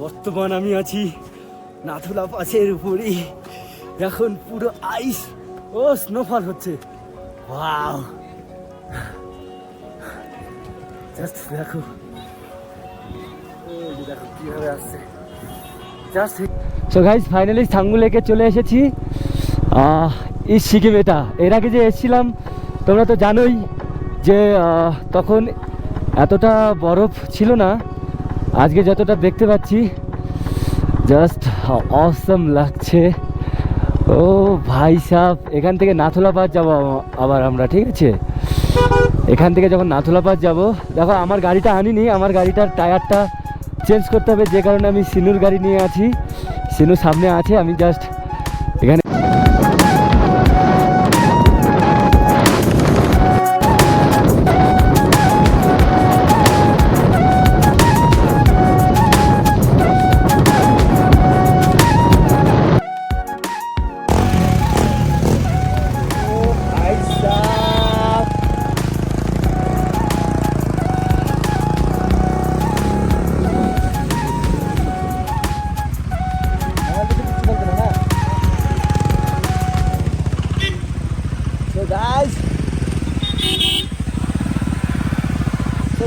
বর্তমান আমি আছি নাথুলা পাশের উপরই। এখন পুরো আইস ও স্নোফল হচ্ছে। ওয়াও জাস্ট দেখো। সো গাইস ফাইনালি সাঙ্গু লেকে চলে এসেছি। এই সিকিম এটা এর আগে যে এসেছিলাম, তোমরা তো জানোই যে তখন এতটা বরফ ছিল না। আজকে যতটা দেখতে পাচ্ছি জাস্ট অসম লাগছে। ও ভাই সাহ এখান থেকে নাথুলা পাস যাব আবার আমরা, ঠিক আছে? এখান থেকে যখন নাথুলা যাব যাব দেখো আমার গাড়িটা আনিনি, আমার গাড়িটার টায়ারটা চেঞ্জ করতে হবে, যে কারণে আমি সিনুর গাড়ি নিয়ে আছি। সিনু সামনে আছে, আমি জাস্ট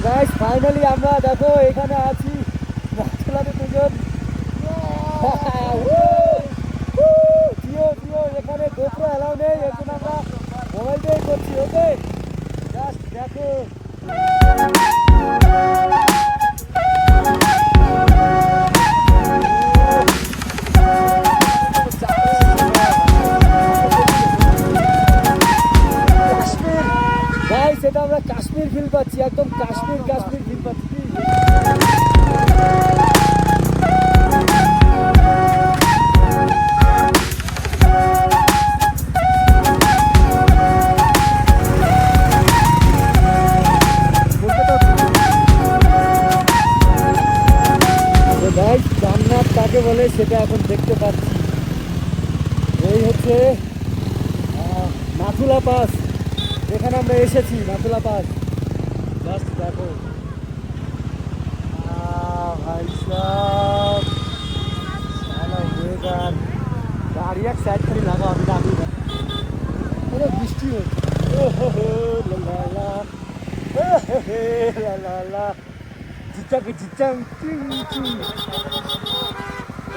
so ফাইনালি আমরা দেখো, এখানে আছি। নাচলাতে দুজন। জিও জিও, এখানে গোপ্রো অ্যালাউ নেই এখানে আমরা মোবাইল দিয়েই করছি ওকে জাস্ট দেখো। এটা আমরা কাশ্মীর ফিল পাচ্ছি, একদম কাশ্মীর কাশ্মীর ফিল পাচ্ছি। কাকে বলে সেটা এখন দেখতে পাচ্ছি। এই হচ্ছে মাথুলা পাস। এখানে আমরা এসেছি নাথুলা পাস জাস্ট দেখো। ভাই ওয়েদার গাড়ি এক সাইড করে লাগাও, আমি দাবি পুরো বৃষ্টি হচ্ছে। ও হো হো লা লা লা চিং চিং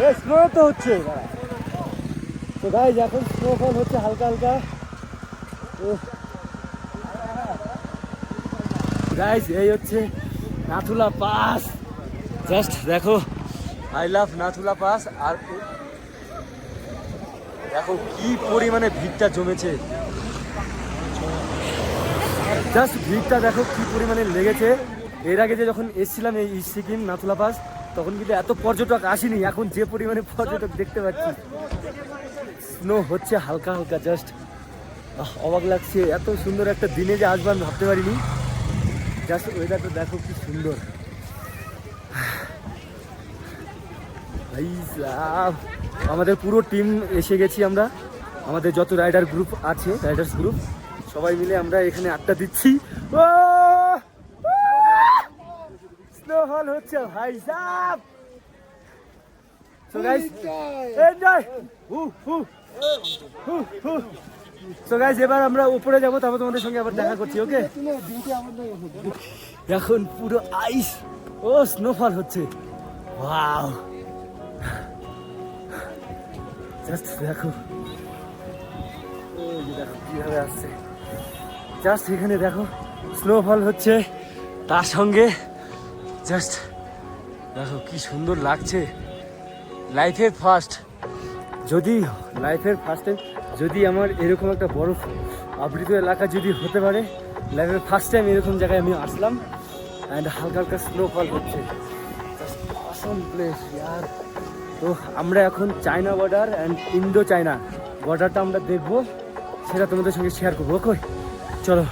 এ স্নো তো হচ্ছে। তো গাইজ এখন স্নোফল হচ্ছে হালকা হালকা। গাইজ এই হচ্ছে নাথুলা পাস জাস্ট দেখো আই লাভ নাথুলা পাস আর দেখো কি পরিমাণে ভিড়টা জমেছে। জাস্ট ভিড়টা দেখো কি পরিমাণে লেগেছে। এর আগে যে যখন এসেছিলাম এই সিকিম নাথুলা পাস তখন কিন্তু এত পর্যটক আসেনি। এখন যে পরিমাণে পর্যটক দেখতে পাচ্ছি। স্নো হচ্ছে হালকা হালকা জাস্ট অবাক লাগছে। এত সুন্দর একটা দিনে যে আসব ভাবতে পারিনি। জাস্ট ওয়েদারটা দেখো কি সুন্দর। আমাদের পুরো টিম এসে গেছি আমরা। আমাদের যত রাইডার গ্রুপ আছে রাইডার্স গ্রুপ সবাই মিলে আমরা এখানে আড্ডা দিচ্ছি। স্নোফল হচ্ছে ভাই So guys, enjoy. So guys এবার আমরা উপরে যাব, তারপর তোমাদের সঙ্গে আবার দেখা করছি ওকে এখন পুরো আইস ও স্নোফল হচ্ছে। ওয়াও জাস্ট দেখো। দেখো, কীভাবে আসছে। জাস্ট এখানে দেখো স্নোফল হচ্ছে। তার সঙ্গে জাস্ট দেখো, কি সুন্দর লাগছে। লাইফের ফার্স্ট যদি লাইফের ফার্স্ট টাইম যদি আমার এরকম একটা বরফ আবৃত এলাকা যদি হতে পারে, লাইফের ফার্স্ট টাইম এরকম জায়গায় আমি আসলাম অ্যান্ড হালকা হালকা স্নোফল হচ্ছে। প্লেস তো আমরা এখন China border and Indo China বর্ডারটা আমরা দেখব, সেটা তোমাদের সঙ্গে শেয়ার করব ওকে চলো।